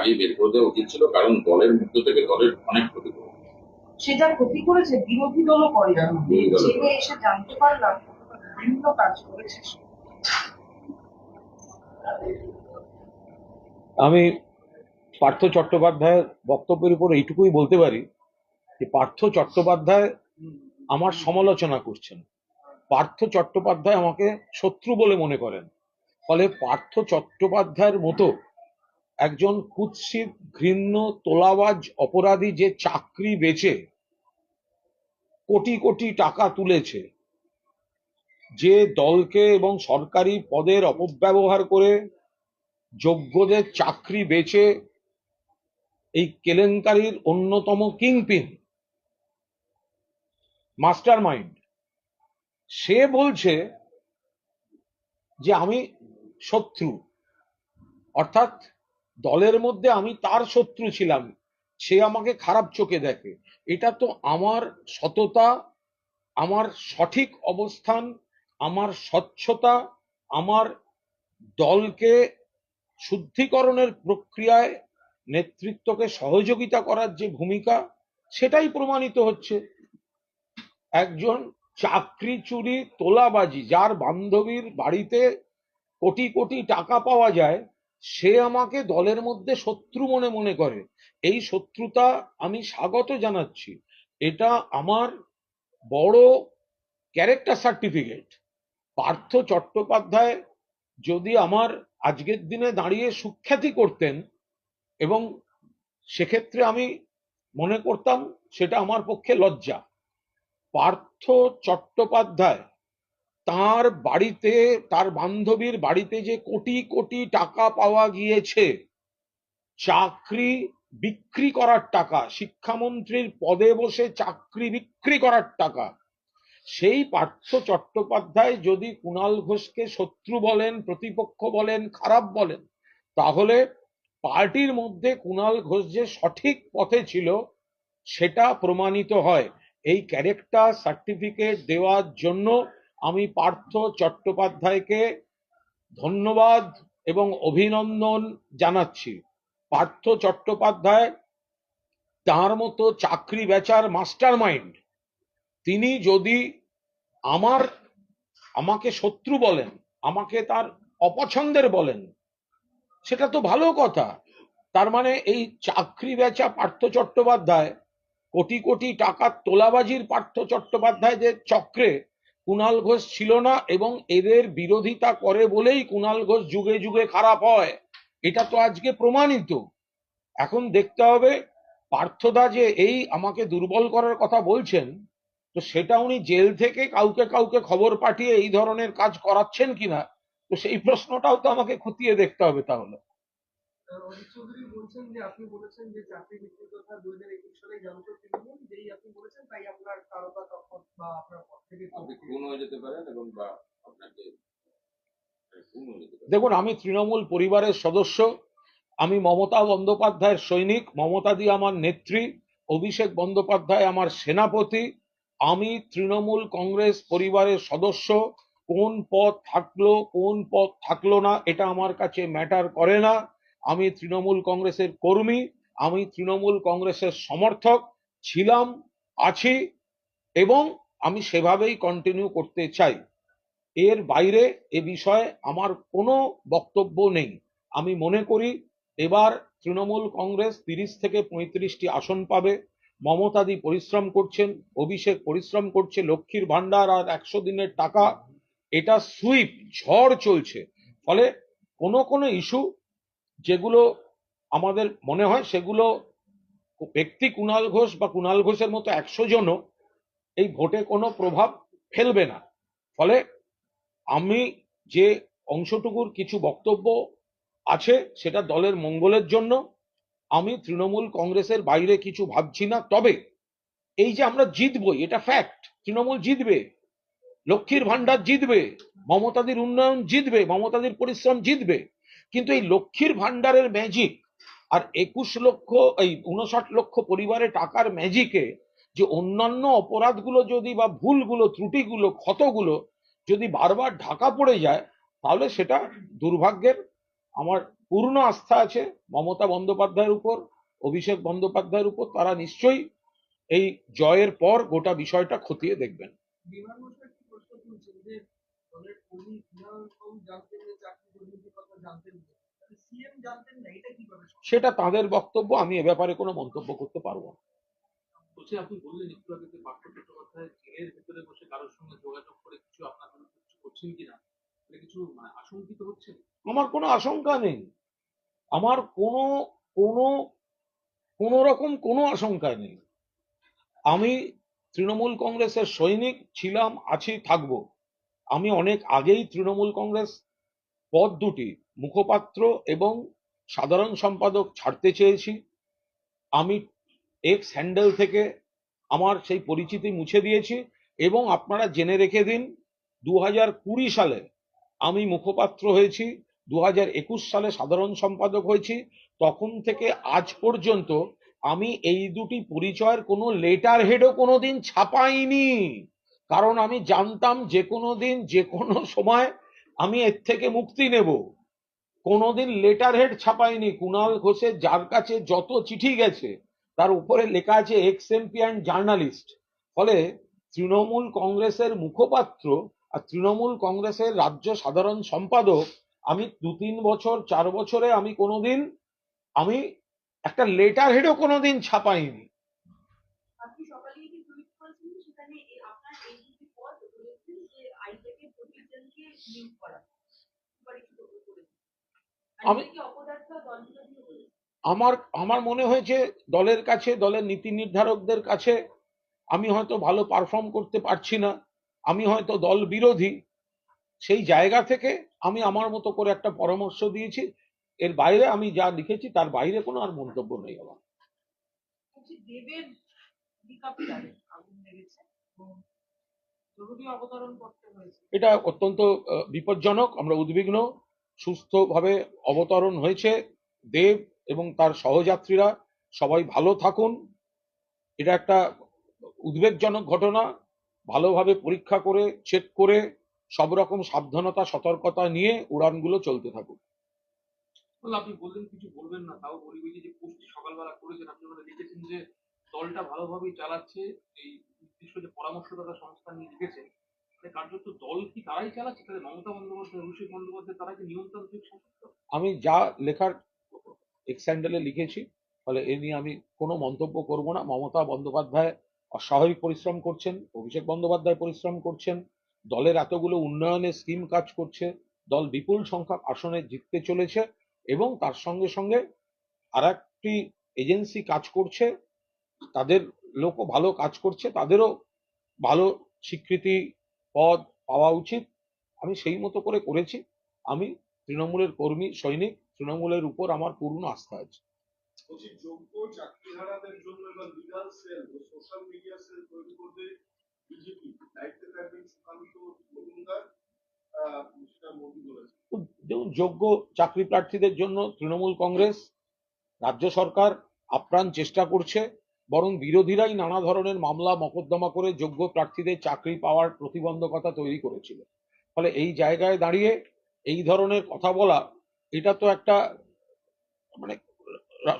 আগেই বের করে দেওয়া উচিত ছিল কারণ দলের মধ্য থেকে দলের অনেক ক্ষতি করবে সেটা ক্ষতি করেছে বিরোধী দলও করে করে। এসে জানতে পারলাম বিভিন্ন কাজ করেছে আমি পার্থ চট্টোপাধ্যায়ের বক্তব্যের উপর এইটুকুই বলতে পারি যে পার্থ চট্টোপাধ্যায় আমার সমালোচনা করছেন। পার্থ চট্টোপাধ্যায় আমাকে শত্রু বলে মনে করেন। ফলে পার্থ চট্টোপাধ্যায়ের মতো একজন কুৎসিত, ঘৃণ্য, তোলাবাজ অপরাধী যে চাকরি বেচে, কোটি কোটি টাকা তুলেছে, যে দলকে এবং সরকারি পদের অপব্যবহার করে যোগ্যদের চাকরি বেচে, এই কেলেঙ্কারির অন্যতম কিংপিন। মাস্টার মাইন্ড সে বলছে যে আমি শত্রু, অর্থাৎ দলের মধ্যে আমি তার শত্রু ছিলাম, সে আমাকে খারাপ চোখে দেখে। এটা তো আমার সততা, আমার সঠিক অবস্থান, আমার স্বচ্ছতা, আমার দলকে শুদ্ধিকরণের প্রক্রিয়ায় নেতৃত্বকে সহযোগিতা করার যে ভূমিকা, সেটাই প্রমাণিত হচ্ছে। একজন চাকরি চুরি তোলাবাজি, যার বান্ধবীর বাড়িতে কোটি কোটি টাকা পাওয়া যায় সে আমাকে দলের মধ্যে শত্রু মনে মনে করে। এই শত্রুতা আমি স্বাগত জানাচ্ছি। এটা আমার বড় ক্যারেক্টার সার্টিফিকেট। পার্থ চট্টোপাধ্যায় যদি আমার আজকের দিনে দাঁড়িয়ে সুখ্যাতি করতেন এবং সেক্ষেত্রে আমি মনে করতাম সেটা আমার পক্ষে লজ্জা। পার্থ চট্টোপাধ্যায় তার বাড়িতে, তার বান্ধবীর বাড়িতে যে কোটি কোটি টাকা পাওয়া গিয়েছে, চাকরি বিক্রি করার টাকা, শিক্ষামন্ত্রীর পদে বসে চাকরি বিক্রি করার টাকা, সেই পার্থ চট্টোপাধ্যায় যদি কুণাল ঘোষকে শত্রু বলেন, প্রতিপক্ষ বলেন, খারাপ বলেন, তাহলে পার্টির মধ্যে কুণাল ঘোষ যে সঠিক পথে ছিল, সেটা প্রমাণিত হয়। এই ক্যারেক্টার সার্টিফিকেট দেওয়ার জন্য আমি পার্থ চট্টোপাধ্যায়কে ধন্যবাদ এবং অভিনন্দন জানাচ্ছি। পার্থ চট্টোপাধ্যায় তার মতো চাকরি বেচার মাস্টার মাইন্ড তিনি যদি আমার, আমাকে শত্রু বলেন, আমাকে তার অপছন্দের বলেন, সেটা তো ভালো কথা। তার মানে এই চাকরি বেচা পার্থ চট্টোপাধ্যায়, কোটি কোটি টাকার তোলাবাজির পার্থ চট্টোপাধ্যায় যে চক্রে কুণাল ঘোষ ছিল না এবং এদের বিরোধিতা করে বলেই কুণাল ঘোষ যুগে যুগে খারাপ হয়। এটা তো আজকে প্রমাণিত। এখন দেখতে হবে, পার্থদা যে এই আমাকে দুর্বল করার কথা বলছেন, তো সেটা উনি জেল থেকে কাউকে কাউকে খবর পাঠিয়ে এই ধরনের কাজ করাচ্ছেন কিনা? তো সেই প্রশ্নটাও তো আমাকে খতিয়ে দেখতে হবে তাহলে। অজিত চৌধুরী বলছেন যে আপনি বলেছেন যে চাকরি বিক্রির কথা দুই হাজার একুশ সালে জানতো তৃণমূল যেই আপনি বলেছেন তাই আপনার তারকা তখন বা আপনার পদ থেকে আপনি খুন হয়ে যেতে পারেন এবং বা আপনাকে দেখুন আমি তৃণমূল পরিবারের সদস্য। আমি মমতা বন্দ্যোপাধ্যায়ের সৈনিক। মমতা দি আমার নেত্রী। অভিষেক বন্দ্যোপাধ্যায় আমার সেনাপতি। আমি তৃণমূল কংগ্রেস পরিবারের সদস্য। কোন পদ থাকল কোন পদ থাকল না এটা আমার কাছে ম্যাটার করে না। আমি তৃণমূল কংগ্রেসের কর্মী, আমি তৃণমূল কংগ্রেসের সমর্থক ছিলাম, আছি এবং আমি সেভাবেই কন্টিনিউ করতে চাই। এর বাইরে এ বিষয়ে আমার কোনো বক্তব্য নেই। আমি মনে করি এবার তৃণমূল কংগ্রেস তিরিশ থেকে পঁয়ত্রিশটি আসন পাবে। মমতাদি পরিশ্রম করছেন, অভিষেক পরিশ্রম করছে, লক্ষ্মীর ভান্ডার আর একশো দিনের টাকা। এটা সুইপ ঝড় চলছে। ফলে কোনো কোনো ইস্যু যেগুলো আমাদের মনে হয় সেগুলো ব্যক্তি কুণাল ঘোষ বা কুণাল ঘোষের মতো একশো জনও এই ভোটে কোনো প্রভাব ফেলবে না। ফলে আমি যে অংশটুকুর কিছু বক্তব্য আছে সেটা দলের মঙ্গলের জন্য, আমি তৃণমূল কংগ্রেসের বাইরে কিছু ভাবছি না। তবে এই যে আমরা জিতবই, এটা ফ্যাক্ট তৃণমূল জিতবে, লক্ষ্মীর ভান্ডার জিতবে, মমতাদির উন্নয়ন জিতবে, মমতাদির পরিশ্রম জিতবে কিন্তু এই লক্ষ্মীর ভান্ডারের ম্যাজিক আর একুশ লক্ষ, এই উনষাট লক্ষ পরিবারে টাকার ম্যাজিকে যে অন্যান্য অপরাধগুলো যদি বা ভুলগুলো, ত্রুটিগুলো, ক্ষতগুলো যদি বারবার ঢাকা পড়ে যায়, তাহলে সেটা দুর্ভাগ্যের আমার পূর্ণ আস্থা আছে। মমতা বন্দ্যোপাধ্যায়ের উপর, অভিষেক বন্দ্যোপাধ্যায়ের উপর তারা নিশ্চয়ই এই জয়ের পর গোটা বিষয়টা খতিয়ে দেখবেন। জানতেন চাকরি দুর্নীতির কথা জানতেন না সিএম জানতেন না এটা কীভাবে সেটা তাদের বক্তব্য আমি এ ব্যাপারে কোনো মন্তব্য করতে পারব না। বলছি আপনি বললেন একটু আগে যে পার্থ চট্টোপাধ্যায় জেলের ভেতরে বসে কারোর সঙ্গে যোগাযোগ করে কিছু আপনার কিছু করছেন কিনা? কিছু মানে আশঙ্কিত হচ্ছেন? আমার কোনো আশঙ্কা নেই। আমার কোনো কোনো কোনো রকম কোনো আশঙ্কা নেই। আমি তৃণমূল কংগ্রেসের সৈনিক ছিলাম আছি থাকব। আমি অনেক আগেই তৃণমূল কংগ্রেস পদ দুটি, মুখপাত্র এবং সাধারণ সম্পাদক ছাড়তে চেয়েছি। আমি এক্স হ্যান্ডেল থেকে আমার সেই পরিচিতি মুছে দিয়েছি এবং আপনারা জেনে রেখে দিন দু হাজার কুড়ি সালে আমি মুখপাত্র হয়েছি দু হাজার একুশ সালে সাধারণ সম্পাদক হয়েছি, তখন থেকে আজ পর্যন্ত আমি এই দুটি পরিচয়ের কোনো লেটার হেডও কোনোদিন ছাপাইনি। কারণ আমি জানতাম যে কোনো দিন, যে কোনো সময় আমি এর থেকে মুক্তি নেব। কোনোদিন লেটার হেড ছাপাইনি কুণাল ঘোষের যার কাছে যত চিঠি গেছে, তার উপরে লেখা আছে এক্স এমপি অ্যান্ড জার্নালিস্ট ফলে তৃণমূল কংগ্রেসের মুখপাত্র আর তৃণমূল কংগ্রেসের রাজ্য সাধারণ সম্পাদক, আমি দু তিন বছর, চার বছরে আমি কোনোদিন, আমি একটা লেটার হেডও কোনোদিন ছাপাইনি আপনি সকালে একটি টুইট করেছিলেন সেখানে এ- আপনার এই দুটি পদ রয়েছে যে আইটেকে প্রতিজনকে নিয়োগ করা সুপারিশ করেছে আমি- আমার আমার মনে হয়েছে দলের কাছে দলের নীতি নির্ধারকদের কাছে আমি হয়তো ভালো পারফর্ম করতে পারছি না। আমি হয়তো দল বিরোধী। সেই জায়গা থেকে আমি আমার মতো করে একটা পরামর্শ দিয়েছি। এর বাইরে আমি যা লিখেছি তার বাইরে কোনো আর মন্তব্য নেই আমার। দেবের এটা অত্যন্ত বিপজ্জনক। আমরা উদ্বিগ্ন সুস্থভাবে অবতরণ হয়েছে। দেব এবং তার সহযাত্রীরা সবাই ভালো থাকুন। এটা একটা উদ্বেগজনক ঘটনা। ভালোভাবে পরীক্ষা করে চেক করে সব রকম সাবধানতা সতর্কতা নিয়ে উড়ানগুলো চলতে থাকুক। আপনি বললেন কিছু বলবেন না। তাও বলি যে পোস্ট সকালবেলা করেছেন। আপনি লিখেছেন যে দলটা ভালোভাবেই চালাচ্ছে। এই নির্দিষ্ট যে পরামর্শদাতা সংস্থা নিয়ে লিখেছেন কার্যত দল কি তারাই চালাচ্ছে? তাহলে মমতা বন্দ্যোপাধ্যায় অভিষেক বন্দ্যোপাধ্যায় তারা কি নিয়মতান্ত্রিক আমি যা লেখার এক্স্যান্ডেলে লিখেছি, ফলে এ নিয়ে আমি কোনো মন্তব্য করব না। মমতা বন্দ্যোপাধ্যায় অস্বাভাবিক পরিশ্রম করছেন, অভিষেক বন্দ্যোপাধ্যায় পরিশ্রম করছেন, দলের এতগুলো উন্নয়নের স্কিম কাজ করছে, দল বিপুল সংখ্যক আসনে জিততে চলেছে এবং তার সঙ্গে সঙ্গে আর একটি এজেন্সি কাজ করছে, তাদের লোকও ভালো কাজ করছে তাদেরও ভালো স্বীকৃতি পদ পাওয়া উচিত। আমি সেই মতো করে করেছি। আমি তৃণমূলের কর্মী সৈনিক তৃণমূলের উপর আমার পূর্ণ আস্থা আছে। বলছি যোগ্য চাকরিহারাদের জন্য এবার legal cell social media cell তৈরি করবে বিজেপি। দায়িত্বে থাকবেন সুকান্ত মজুমদার। আহ, সেটা মোদী বলেছে দেখুন যোগ্য চাকরি প্রার্থীদের জন্য তৃণমূল কংগ্রেস রাজ্য সরকার আপ্রাণ চেষ্টা করছে। বরং বিরোধীরাই নানা ধরনের মামলা, মকদ্দমা করে যোগ্য প্রার্থীদের চাকরি পাওয়ার প্রতিবন্ধকতা তৈরি করেছিল। ফলে এই জায়গায় দাঁড়িয়ে এই ধরনের কথা বলা, এটা তো একটা মানে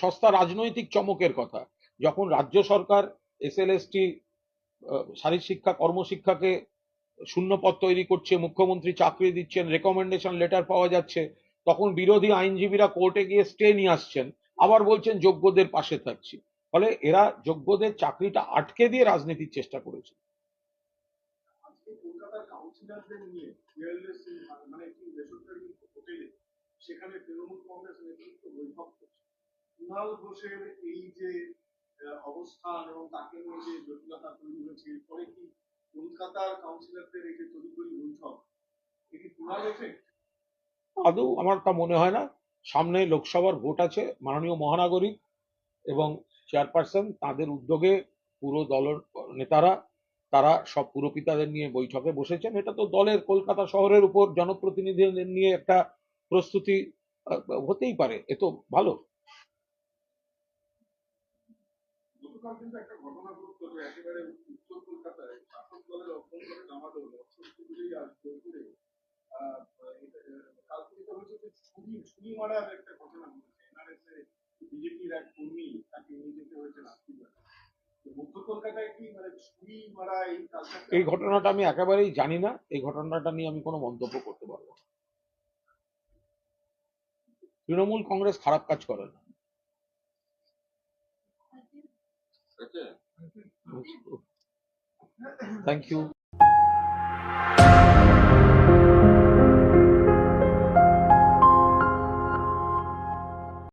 সস্তা রাজনৈতিক চমকের কথা। যখন রাজ্য সরকার এসএলএসটি শারীর শিক্ষা, কর্মশিক্ষাকে শূন্যপদ তৈরি করছে, মুখ্যমন্ত্রী চাকরি দিচ্ছেন রেকমেন্ডেশন লেটার পাওয়া যাচ্ছে, তখন বিরোধী আইনজীবীরা কোর্টে গিয়ে স্টে নিয়ে আসছেন, আবার বলছেন যোগ্যদের পাশে থাকছি। ফলে এরা যোগ্যদের চাকরিটা আটকে দিয়ে রাজনীতির চেষ্টা করেছে। মানে একটি বেসরকারি হোটেলে সেখানে তৃণমূল কংগ্রেস নেতৃত্ব বৈঠক করছে কুণাল ঘোষের এই যে অবস্থান এবং তাকে নিয়ে যে জটিলতা তৈরি হয়েছে এরপরে কি কলকাতার কাউন্সিলরদের এই যে তড়িঘড়ি বৈঠক এটি কুণাল এফেক্ট আদৌ আমার তা মনে হয় না। সামনে লোকসভার ভোট আছে মাননীয় মহানাগরিক এবং চেয়ারপারসন তাদের উদ্যোগে পুরো দলের নেতারা, তারা সব পুরপিতাদের নিয়ে বৈঠকে বসেছেন। এটা তো দলের কলকাতা শহরের উপর জনপ্রতিনিধিদের নিয়ে একটা প্রস্তুতি হতেই পারে। এ তো ভালো। এই ঘটনাটা আমি একেবারেই জানি না। এই ঘটনাটা নিয়ে আমি কোনো মন্তব্য করতে পারব না। তৃণমূল কংগ্রেস খারাপ কাজ করে না। আচ্ছা। Thank you